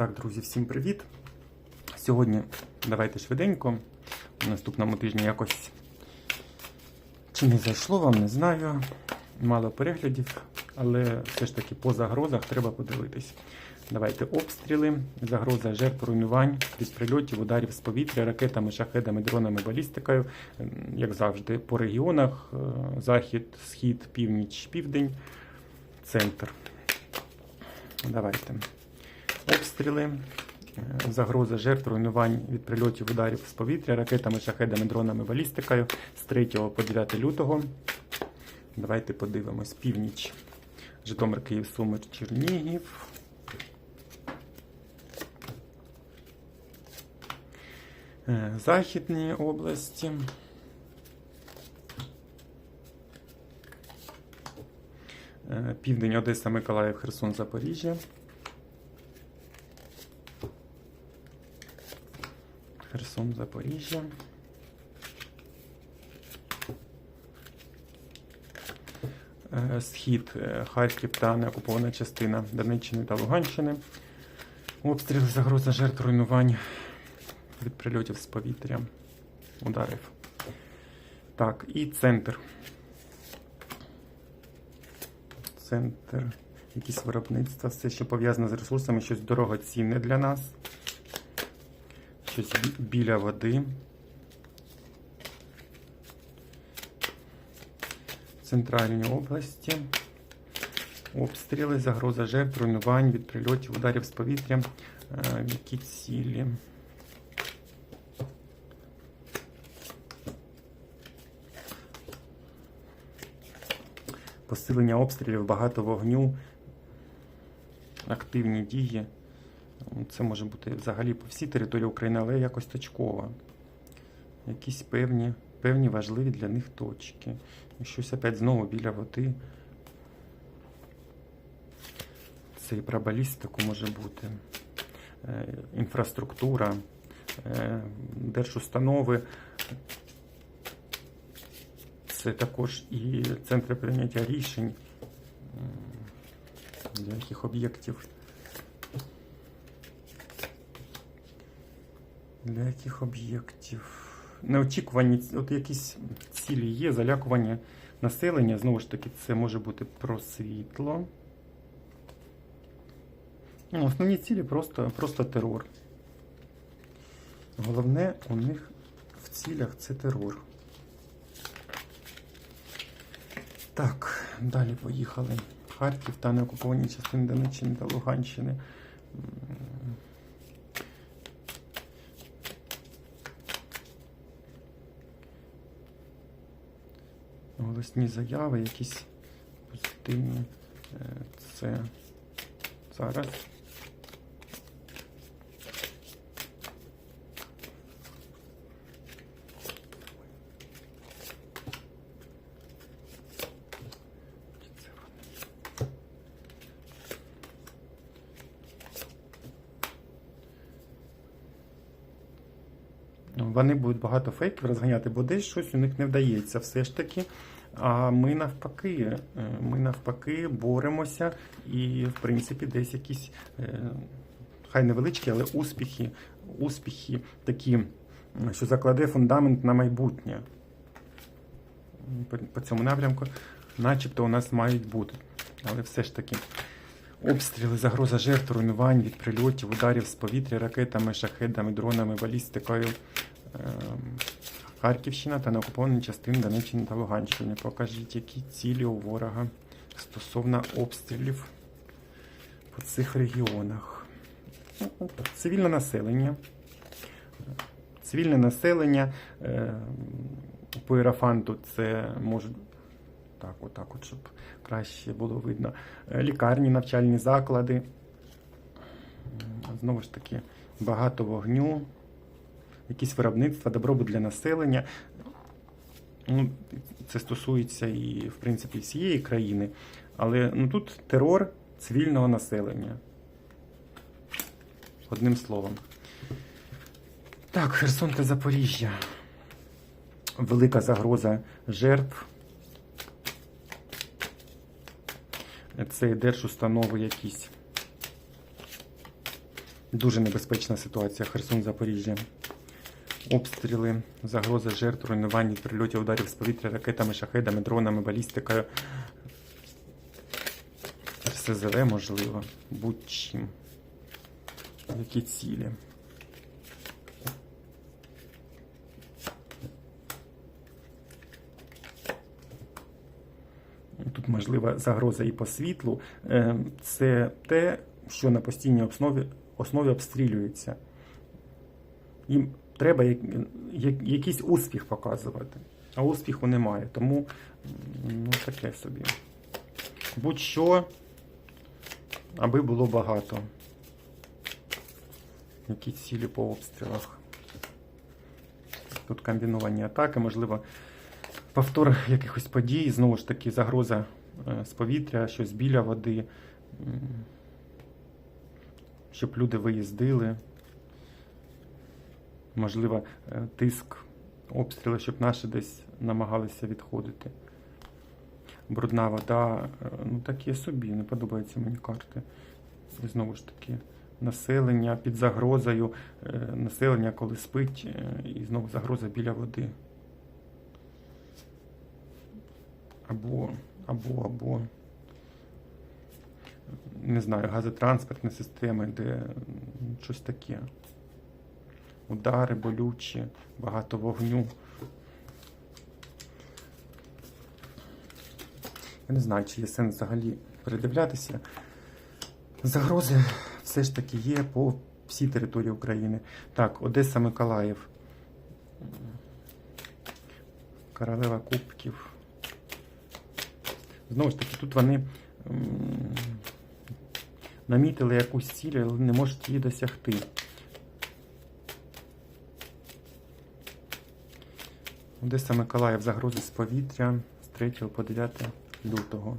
Так, друзі, всім привіт. Сьогодні давайте швиденько. У наступному тижні якось чи не зайшло вам, не знаю. Мало переглядів, але все ж таки по загрозах треба подивитись. Давайте обстріли, загроза жертв руйнувань від прильотів, ударів з повітря, ракетами, шахедами, дронами, балістикою, як завжди, по регіонах: е, захід, схід, північ, південь, центр. Давайте. Обстріли, е, загроза жертв, руйнувань від прильотів ударів з повітря, ракетами, шахедами, дронами, балістикою з 3 по 9 лютого. Давайте подивимось. Північ. Житомир, Київ, Суми, Чернігів. Е, Західні області. Е, Південь, Одеса, Миколаїв, Херсон, Запоріжжя. Херсон, Запоріжжя. Е, Схід, е, Харків та неокупована частина Донеччини та Луганщини. Обстріли, загроза жертв руйнувань від прильотів з повітря, ударів. Так, і центр. Центр, якісь виробництва, все, що пов'язане з ресурсами, щось дорогоцінне для нас. Щось біля води. Центральні області. Обстріли, загроза жертв, руйнувань від прильотів, ударів з повітря. Е, Які цілі? Посилення обстрілів, багато вогню, активні дії. Це може бути взагалі по всій території України, але якось точково. Якісь певні, певні важливі для них точки. І Щось опять знову біля води. Це і про балістику може бути. Е, Інфраструктура, е, держустанови. Це також і центри прийняття рішень. Для яких об'єктів. Для яких об'єктів? Неочікувані от якісь цілі є, залякування населення. Знову ж таки, це може бути про світло. Ну, основні цілі просто, просто терор. Головне у них в цілях це терор. Так, далі поїхали. Харків та неокуповані частини Донеччини та Луганщини. Голосні заяви, якісь позитивні. Е, Це зараз. Ну, Вони будуть багато фейків розганяти, бо десь щось у них не вдається все ж таки. А ми навпаки, е, ми навпаки боремося і, в принципі, десь якісь, е, хай невеличкі, але успіхи, успіхи такі, що закладе фундамент на майбутнє. По, по цьому напрямку, начебто, у нас мають бути. Але все ж таки. Обстріли, загроза жертв, руйнувань від прильотів, ударів з повітря, ракетами, шахедами, дронами, балістикою. Харківщина та неокуповані частини Донеччини та Луганщини. Покажіть, які цілі у ворога стосовно обстрілів по цих регіонах. Цивільне населення. Цивільне населення е, по ірафанту це може так, отак, от, щоб краще було видно. Е, Лікарні, навчальні заклади. Знову ж таки, багато вогню, якісь виробництва, добробут для населення. Ну, це стосується і, в принципі, всієї країни. Але ну, тут терор цивільного населення. Одним словом. Так, Херсон та Запоріжжя. Велика загроза жертв. Це держустанови якісь. Дуже небезпечна ситуація. Херсон, Запоріжжя. Обстріли, загроза жертв, руйнування, прильотів, ударів з повітря, ракетами, шахедами, дронами, балістикою. РСЗВ, можливо, будь-чим. Які цілі? Тут можлива загроза і по світлу. Е, Це те, що на постійній основі, основі обстрілюється. Їм треба як- як- якийсь успіх показувати, а успіху немає. Тому ну, таке собі. Будь-що, аби було багато. Які цілі по обстрілах. Тут комбіновані атаки, можливо, повтор якихось подій, знову ж таки, загроза е, з повітря, щось біля води, щоб люди виїздили. Можливо, е, тиск, обстріли, щоб наші десь намагалися відходити. Брудна вода, е, ну такі собі, не подобаються мені карти. І знову ж таки, населення під загрозою, е, населення, коли спить, і знову загроза біля води. Або, або, або. Не знаю, газотранспортні системи, де щось таке. Удари болючі, багато вогню. Я не знаю, чи є сенс взагалі передивлятися. Загрози все ж таки є по всій території України. Так, Одеса Миколаїв. Королева Кубків. Знову ж таки, тут вони намітили якусь ціль, але не можуть її досягти. Одеса Миколаїв загрози з повітря з 3 по 9 лютого.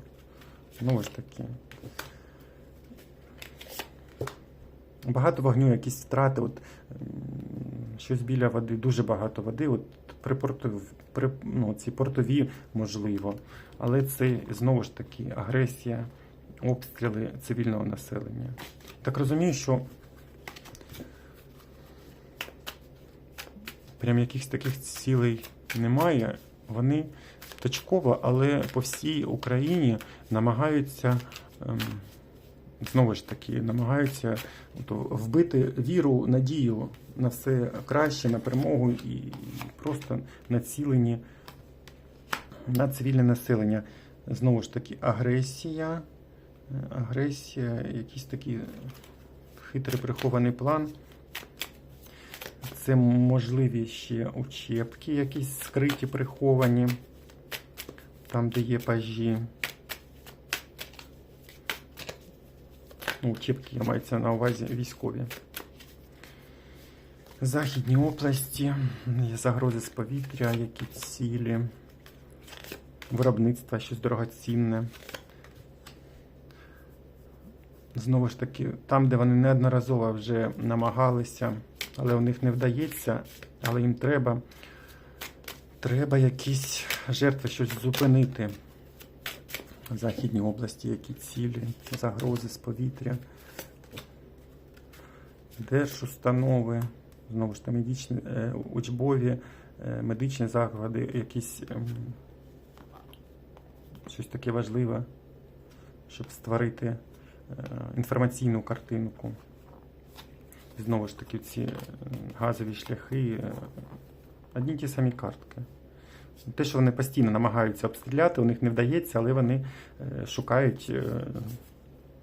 Знову ж таки. Багато вогню, якісь втрати. От, щось біля води, дуже багато води. От при порту, при, ну, ці портові можливо. Але це знову ж таки агресія, обстріли цивільного населення. Так розумію, що прям якихось таких цілей немає. Вони точково, але по всій Україні намагаються. Ем, Знову ж таки, намагаються вбити віру, надію на все краще, на перемогу і просто націлені на цивільне населення. Знову ж таки, агресія, е, агресія, якийсь такий хитрий прихований план. Це можливі ще учебки, якісь скриті, приховані, там, де є пажі. Ну, учебки мається на увазі військові. Західні області, є загрози з повітря, які цілі, виробництво, щось дорогоцінне. Знову ж таки, там, де вони неодноразово вже намагалися, але у них не вдається, але їм треба, треба якісь жертви, щось зупинити. В Західній області, які цілі, загрози з повітря, держустанови, знову ж таки, медичні, е, учбові, е, медичні заклади, якісь ем, щось таке важливе, щоб створити е, інформаційну картинку. Знову ж таки, ці е, газові шляхи, е, одні ті самі картки. Те, що вони постійно намагаються обстріляти, у них не вдається, але вони е, шукають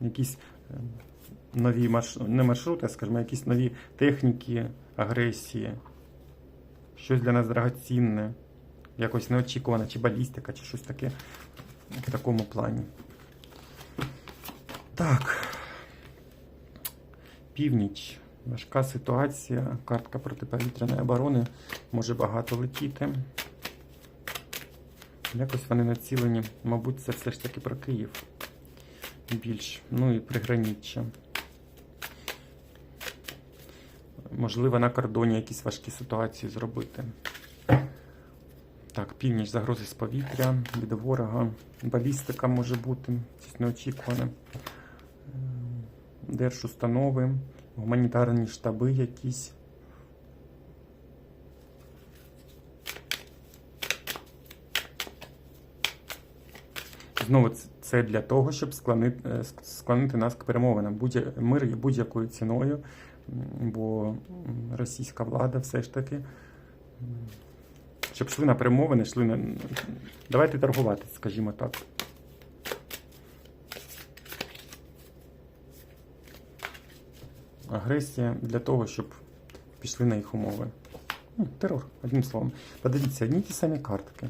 якісь нові маршрути, не маршрути, а скажімо, якісь нові техніки агресії, щось для нас дорогоцінне, якось неочікуване, чи балістика, чи щось таке в такому плані. Так. Північ. Важка ситуація. Картка протиповітряної оборони може багато летіти. Якось вони націлені, мабуть, це все ж таки про Київ. Більш, ну і приграніччя. Можливо, на кордоні якісь важкі ситуації зробити. Так, північ загрози з повітря, від ворога, балістика може бути, щось неочікуване. Держустанови, гуманітарні штаби якісь. Знову це для того, щоб склонити, е, склонити нас к перемовинам. Будь, мир є будь-якою ціною, бо російська влада все ж таки. Щоб йшли на перемовини, йшли на. Давайте торгувати, скажімо так. Агресія для того, щоб пішли на їх умови. Ну, терор, одним словом. Подивіться, одні ті самі картки.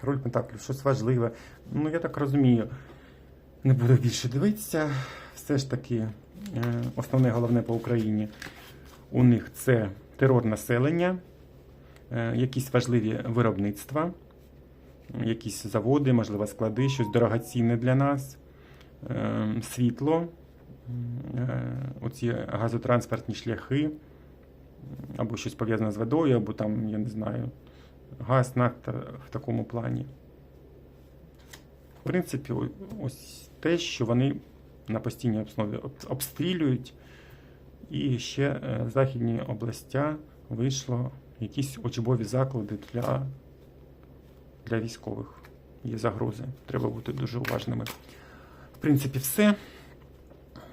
Король Пентаклів, щось важливе. Ну, я так розумію, не буду більше дивитися. Все ж таки, е, основне головне по Україні у них це терор населення, е, якісь важливі виробництва, якісь заводи, можливо, склади, щось дорогоцінне для нас, е, світло, оці газотранспортні шляхи, або щось пов'язане з водою, або там, я не знаю, газ, нафта в такому плані. В принципі, ось те, що вони на постійній основі обстрілюють, і ще е, західні областя вийшло якісь учбові заклади для, для військових. Є загрози. Треба бути дуже уважними. В принципі, все.